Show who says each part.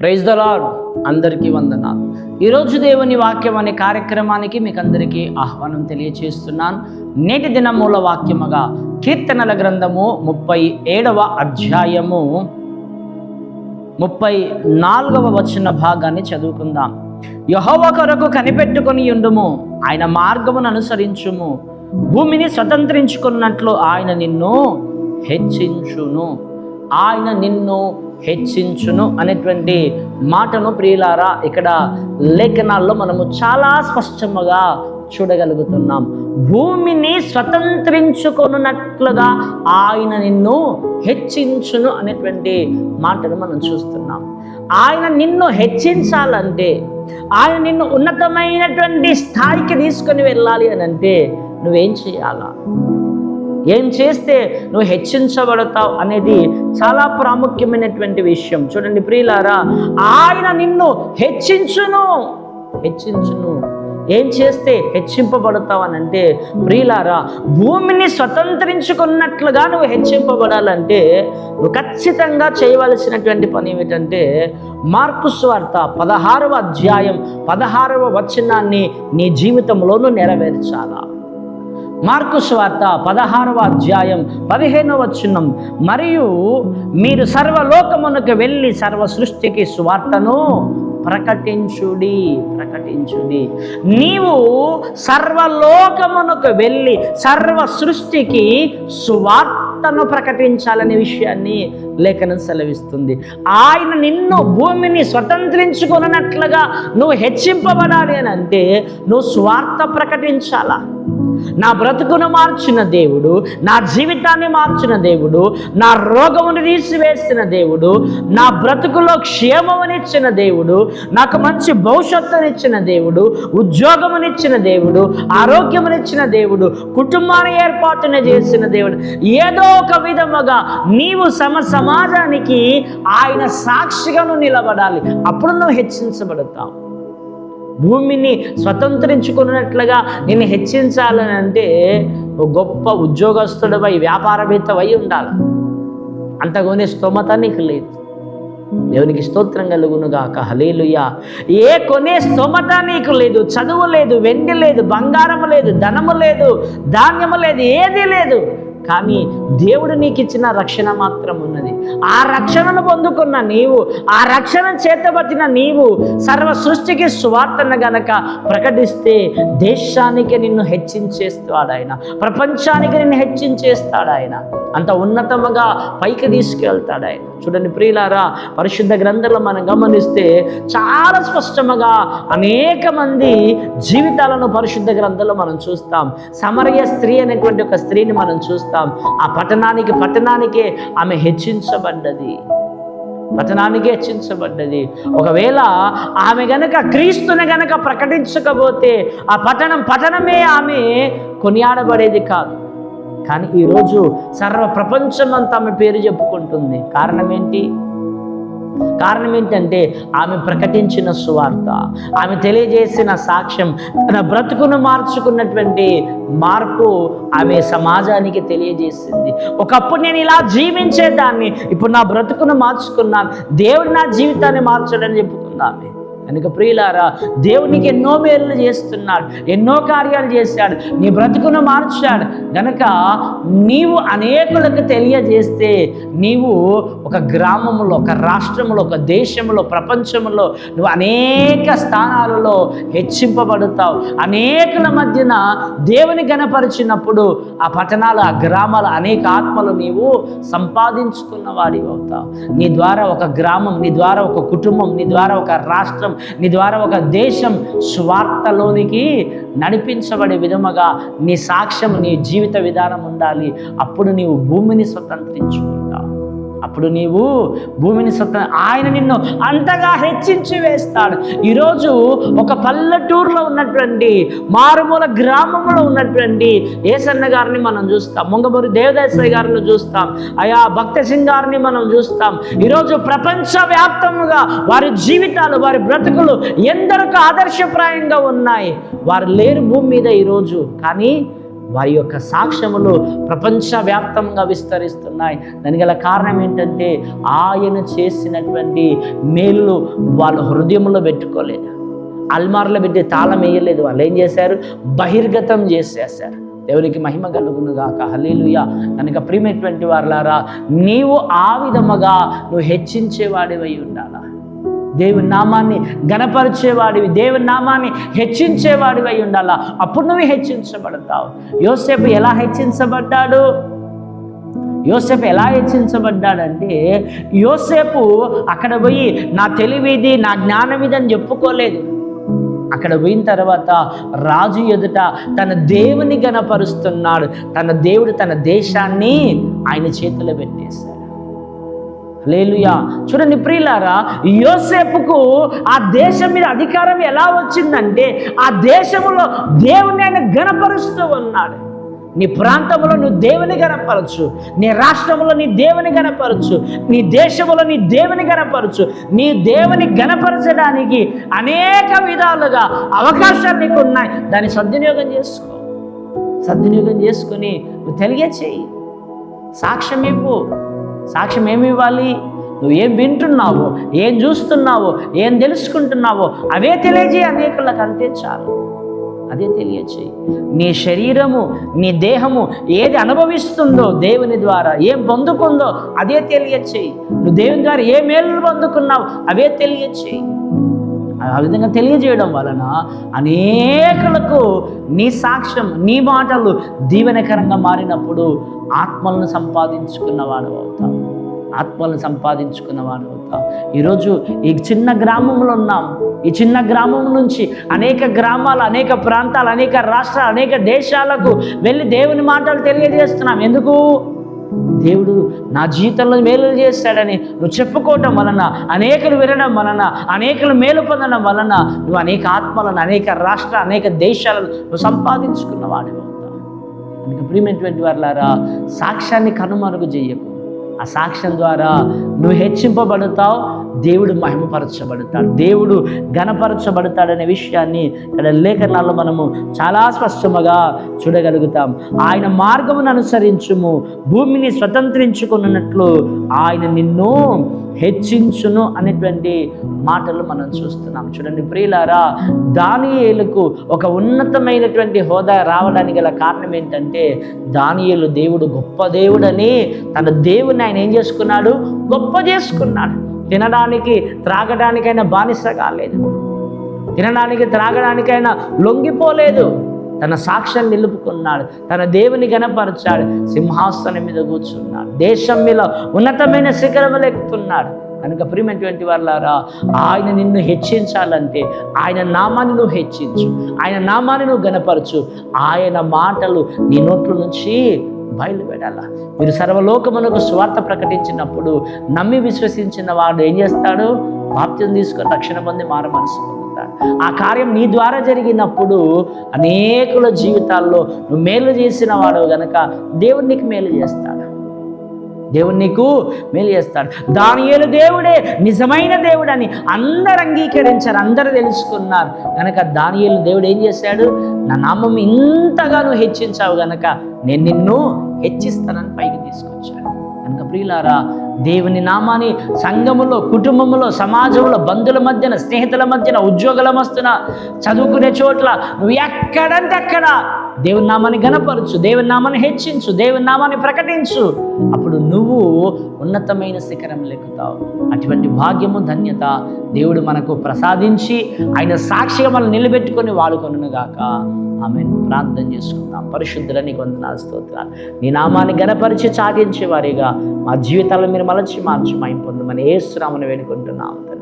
Speaker 1: Praise the lord అందరికీ వందనాలు. ఈరోజు దేవుని వాక్యం అనే కార్యక్రమానికి మీకు అందరికీ ఆహ్వానం తెలియచేస్తున్నాను. నేటి దిన మూల వాక్యముగా కీర్తనల గ్రంథము ముప్పై ఏడవ అధ్యాయము ముప్పై నాలుగవ వచన భాగాన్ని చదువుకుందాం. యహోవ కొరకు కనిపెట్టుకొని ఉండుము. ఆయన మార్గమును అనుసరించుము. భూమిని స్వతంత్రించుకున్నట్లు ఆయన నిన్ను హెచ్చించును. ఆయన నిన్ను హెచ్చించును అనేటువంటి మాటను ప్రియులారా ఇక్కడ లేఖనాల్లో మనము చాలా స్పష్టముగా చూడగలుగుతున్నాం. భూమిని స్వతంత్రించుకున్నట్లుగా ఆయన నిన్ను హెచ్చించును అనేటువంటి మాటను మనం చూస్తున్నాం. ఆయన నిన్ను హెచ్చించాలంటే ఆయన నిన్ను ఉన్నతమైనటువంటి స్థాయికి తీసుకొని వెళ్ళాలి అని అంటే నువ్వేం చేయాలా? ఏం చేస్తే నువ్వు హెచ్చించబడతావు అనేది చాలా ప్రాముఖ్యమైనటువంటి విషయం. చూడండి ప్రియులారా ఆయన నిన్ను హెచ్చించును. హెచ్చించును. ఏం చేస్తే హెచ్చింపబడతావు అని అంటే ప్రియులారా భూమిని స్వతంత్రించుకున్నట్లుగా నువ్వు హెచ్చింపబడాలంటే నువ్వు ఖచ్చితంగా చేయవలసినటువంటి పని ఏమిటంటే మార్కు స్వార్త పదహారవ అధ్యాయం పదహారవ వచనాన్ని నీ జీవితంలోనూ నెరవేర్చాలా? మార్కు స్వార్త పదహారవ అధ్యాయం పదిహేనవ వచనం. మరియు మీరు సర్వలోకమునకు వెళ్ళి సర్వ సృష్టికి స్వార్తను ప్రకటించుడి ప్రకటించుడి. నీవు సర్వలోకమునకు వెళ్ళి సర్వ సృష్టికి స్వార్తను ప్రకటించాలనే విషయాన్ని లేఖనం సెలవిస్తుంది. ఆయన నిన్ను భూమిని స్వతంత్రించుకున్నట్లుగా నువ్వు హెచ్చింపబడాలి అని అంటే నువ్వు స్వార్థ ప్రకటించాలా? నా బ్రతుకును మార్చిన దేవుడు నా జీవితాన్ని మార్చిన దేవుడు నా రోగమును తీసివేసిన దేవుడు నా బ్రతుకులో క్షేమమునిచ్చిన దేవుడు నాకు మంచి భవిష్యత్తునిచ్చిన దేవుడు ఉద్యోగమునిచ్చిన దేవుడు ఆరోగ్యమునిచ్చిన దేవుడు కుటుంబాన్ని ఏర్పాటున చేసిన దేవుడు ఏదో ఒక విధముగా నీవు సమ సమాజానికి ఆయన సాక్షిగాను నిలబడాలి. అప్పుడు నువ్వు హెచ్చించబడతావు. భూమిని స్వతంత్రించుకున్నట్లుగా నిన్ను హెచ్చించాలని అంటే ఒక గొప్ప ఉద్యోగస్తుడవై వ్యాపారవేత్తవై ఉండాలి. అంతగానే స్తోమత నీకు లేదు. దేవునికి స్తోత్రం కలుగునుగాక. హలేలుయా ఏ కొనే స్తోమత నీకు లేదు. చదువు లేదు వెండి లేదు బంగారము లేదు ధనము లేదు ధాన్యము లేదు ఏదీ లేదు. కానీ దేవుడు నీకు ఇచ్చిన రక్షణ మాత్రం ఉన్నది. ఆ రక్షణను పొందుకున్న నీవు ఆ రక్షణ చేతబట్టిన నీవు సర్వ సృష్టికి స్వార్థన గనక ప్రకటిస్తే దేశానికి నిన్ను హెచ్చించేస్తాడు ఆయన ప్రపంచానికి నిన్ను హెచ్చించేస్తాడు ఆయన అంత ఉన్నతముగా పైకి తీసుకెళ్తాడు ఆయన చూడండి ప్రియులారా పరిశుద్ధ గ్రంథంలో మనం గమనిస్తే చాలా స్పష్టముగా అనేక మంది జీవితాలను పరిశుద్ధ గ్రంథంలో మనం చూస్తాం. సమరయ స్త్రీ అనేటువంటి ఒక స్త్రీని మనం చూస్తాం. ఆ పట్టణానికి పట్టణానికే ఆమె హెచ్చించబడ్డది. పట్టణానికి హెచ్చించబడ్డది. ఒకవేళ ఆమె గనక క్రీస్తుని గనక ప్రకటించకపోతే ఆ పట్టణం పట్టణమే ఆమె కొనియాడబడేది కాదు. కానీ ఈరోజు సర్వ ప్రపంచం అంతా ఆమె పేరు చెప్పుకుంటుంది. కారణం ఏంటి? కారణం ఏంటంటే ఆమె ప్రకటించిన సువార్త ఆమె తెలియజేసిన సాక్ష్యం తన బ్రతుకును మార్చుకున్నటువంటి మార్పు ఆమె సమాజానికి తెలియజేసింది. ఒకప్పుడు నేను ఇలా జీవించేదాన్ని ఇప్పుడు నా బ్రతుకును మార్చుకున్నాను దేవుడు నా జీవితాన్ని మార్చడని చెప్పుకుందామే. ఆమె కనుక ప్రియులారా దేవునికి ఎన్నో మేలు చేస్తున్నాడు ఎన్నో కార్యాలు చేశాడు నీ బ్రతుకును మార్చాడు. గనక నీవు అనేకులకు తెలియజేస్తే నీవు ఒక గ్రామంలో ఒక రాష్ట్రంలో ఒక దేశంలో ప్రపంచంలో నువ్వు అనేక స్థానాలలో హెచ్చింపబడతావు. అనేకుల మధ్యన దేవుని గనపరిచినప్పుడు ఆ పట్టణాలు ఆ గ్రామాలు అనేక ఆత్మలు నీవు సంపాదించుకున్న వాడివి అవుతావు. నీ ద్వారా ఒక గ్రామం నీ ద్వారా ఒక కుటుంబం నీ ద్వారా ఒక రాష్ట్రం నీ ద్వారా ఒక దేశం స్వార్థలోనికి నడిపించబడే విధముగా నీ సాక్ష్యం నీ జీవిత విధానం ఉండాలి. అప్పుడు నీవు భూమిని స్వతంత్రించుకో. అప్పుడు నీవు భూమిని స్వతంత్ర ఆయన నిన్ను అంతగా హెచ్చించి వేస్తాడు. ఈరోజు ఒక పల్లెటూరులో ఉన్నటువంటి మారుమూల గ్రామంలో ఉన్నటువంటి ఏసన్న గారిని మనం చూస్తాం. ముంగమూరి దేవదాసయ్య గారిని చూస్తాం. అయా భక్త సింగ్ గారిని మనం చూస్తాం. ఈరోజు ప్రపంచవ్యాప్తంగా వారి జీవితాలు వారి బ్రతుకులు ఎందరికో ఆదర్శప్రాయంగా ఉన్నాయి. వారు లేరు భూమి మీద ఈరోజు. కానీ వారి యొక్క సాక్ష్యములు ప్రపంచవ్యాప్తంగా విస్తరిస్తున్నాయి. దానికి గల కారణం ఏంటంటే ఆయన చేసినటువంటి మేలు వాళ్ళ హృదయంలో పెట్టుకోలేదు. అల్మార్లో పెట్టి తాళం వేయలేదు. వాళ్ళు ఏం చేశారు? బహిర్గతం చేసేసారు దేవునికి మహిమ కలుగును గాక. కనుక ప్రియమైనటువంటి వారులారా నీవు ఆ విధముగా నువ్వు హెచ్చించేవాడివై ఉండాలా? దేవుని నామాన్ని గణపరిచేవాడివి దేవుని నామాన్ని హెచ్చించేవాడివై ఉండాలా? అప్పుడు నువ్వు హెచ్చించబడతావు. యోసేపు ఎలా హెచ్చించబడ్డాడు? యోసేపు ఎలా హెచ్చించబడ్డాడంటే యోసేపు అక్కడ పోయి నా తెలివిది నా జ్ఞానం ఇది అని చెప్పుకోలేదు. అక్కడ పోయిన తర్వాత రాజు ఎదుట తన దేవుని గణపరుస్తున్నాడు తన దేవుడు తన దేశాన్ని ఆయన చేతిలో పెట్టేశాడు. లేలుయా చూడండి ప్రియులారా యోసేపుకు ఆ దేశం మీద అధికారం ఎలా వచ్చిందంటే ఆ దేశంలో దేవుని ఆయన గణపరుస్తూ ఉన్నాడు. నీ ప్రాంతంలో నువ్వు దేవుని గనపరచు నీ రాష్ట్రంలో నీ దేవుని గనపరచు నీ దేశంలో నీ దేవుని గనపరచు నీ దేవుని గనపరచడానికి అనేక విధాలుగా అవకాశాలు నీకు ఉన్నాయి. దాన్ని సద్వినియోగం చేసుకో. సద్వినియోగం చేసుకొని నువ్వు తెలియచేయి. సాక్ష్యం ఇవ్వు. సాక్ష్యం ఏమి ఇవ్వాలి? నువ్వు ఏం వింటున్నావు ఏం చూస్తున్నావో ఏం తెలుసుకుంటున్నావో అవే తెలియజేయి అనేకులకు అంతే చాలు. అదే తెలియచేయి నీ శరీరము నీ దేహము ఏది అనుభవిస్తుందో దేవుని ద్వారా ఏం పొందుకుందో అదే తెలియచేయి నువ్వు దేవుని ద్వారా ఏ మేలు పొందుకున్నావు అవే తెలియచేయి ఆ విధంగా తెలియజేయడం వలన అనేకులకు నీ సాక్ష్యం నీ మాటలు దీవెనకరంగా మారినప్పుడు ఆత్మలను సంపాదించుకున్నవాడు అవుతావు. ఆత్మలను సంపాదించుకున్న వాడు అవుతాం. ఈరోజు ఈ చిన్న గ్రామంలో ఉన్నాం. ఈ చిన్న గ్రామం నుంచి అనేక గ్రామాలు అనేక ప్రాంతాలు అనేక రాష్ట్రాలు అనేక దేశాలకు వెళ్ళి దేవుని మాటలు తెలియజేస్తున్నాం. ఎందుకు? దేవుడు నా జీవితంలో మేలు చేస్తాడని నువ్వు చెప్పుకోవటం వలన అనేకలు వినడం వలన అనేకలు మేలు పొందడం వలన నువ్వు అనేక ఆత్మలను అనేక రాష్ట్ర అనేక దేశాలను నువ్వు సంపాదించుకున్న వాడివి అవుతావు. అందుకే ప్రియమైనటువంటి వారులారా సాక్ష్యాన్ని కనుమరుగు చేయకు. ఆ సాక్ష్యం ద్వారా నువ్వు హెచ్చింపబడతావు దేవుడు మహిమపరచబడతాడు. దేవుడు ఘనపరచబడతాడనే విషయాన్ని ఇక్కడ లేఖనాల్లో మనము చాలా స్పష్టముగా చూడగలుగుతాం. ఆయన మార్గమును అనుసరించుము భూమిని స్వతంత్రించుకున్నట్లు ఆయన నిన్ను హెచ్చించును అనేటువంటి మాటలు మనం చూస్తున్నాం. చూడండి ప్రియులారా దానియేలకు ఒక ఉన్నతమైనటువంటి హోదా రావడానికి గల కారణం ఏంటంటే దానియేలు దేవుడు గొప్ప దేవుడని తన దేవుని ఆయన ఏం చేసుకున్నాడు? గొప్ప చేసుకున్నాడు. తినడానికి త్రాగడానికైనా బానిస కాలేదు తినడానికి త్రాగడానికైనా లొంగిపోలేదు. తన సాక్ష్యం నిలుపుకున్నాడు. తన దేవుని గనపరిచాడు సింహాసనం మీద కూర్చున్నాడు. దేశం మీద ఉన్నతమైన శిఖరములు ఎక్కుతున్నాడు. కనుక ప్రియమైనటువంటి వాళ్ళారా ఆయన నిన్ను హెచ్చించాలంటే ఆయన నామాన్ని నువ్వు హెచ్చించు. ఆయన నామాన్ని నువ్వు గనపరచు ఆయన మాటలు నీ నోట్ల నుంచి బయలువెడాల మీరు సర్వలోకమునకు స్వార్థ ప్రకటించినప్పుడు నమ్మి విశ్వసించిన వాడు ఏం చేస్తాడు? బాప్త్యం తీసుకొని రక్షణ పొంది మారు మనసు పొందుతాడు. ఆ కార్యం నీ ద్వారా జరిగినప్పుడు అనేకుల జీవితాల్లో నువ్వు మేలు చేసిన వాడు గనక దేవుడు నీకు మేలు చేస్తాడు. దేవుడు నీకు మేలు చేస్తాడు. దానియేలు దేవుడే నిజమైన దేవుడని అందరు అంగీకరించారు అందరు తెలుసుకున్నారు. కనుక దానియేలు దేవుడు ఏం చేశాడు? నా నామం ఇంతగా నువ్వు హెచ్చించావు గనక నేను నిన్ను హెచ్చిస్తానని పైకి తీసుకొచ్చాను కనుక ప్రియులారా దేవుని నామాన్ని సంఘములో కుటుంబంలో సమాజంలో బంధువుల మధ్యన స్నేహితుల మధ్యన ఉద్యోగుల మస్తున చదువుకునే చోట్ల నువ్వు ఎక్కడంటే అక్కడ దేవుని నామాన్ని గనపరచు దేవుని నామాన్ని హెచ్చించు దేవుని నామాన్ని ప్రకటించు. అప్పుడు నువ్వు ఉన్నతమైన శిఖరం లెక్కుతావు. అటువంటి భాగ్యము ధన్యత దేవుడు మనకు ప్రసాదించి ఆయన సాక్షిగా మనం నిలబెట్టుకొని వాడుకొనుగాక గాక ఆమె ప్రార్థన చేసుకుందాం. పరిశుద్ధులని కొందనాలు స్తోత్రాలు. నీ నామాన్ని గనపరిచి చాటించే వారిగా మా జీవితాలను మీరు మలచి మార్చి మైం పొందమని ఏ శ్రామను వేడుకుంటున్నాం.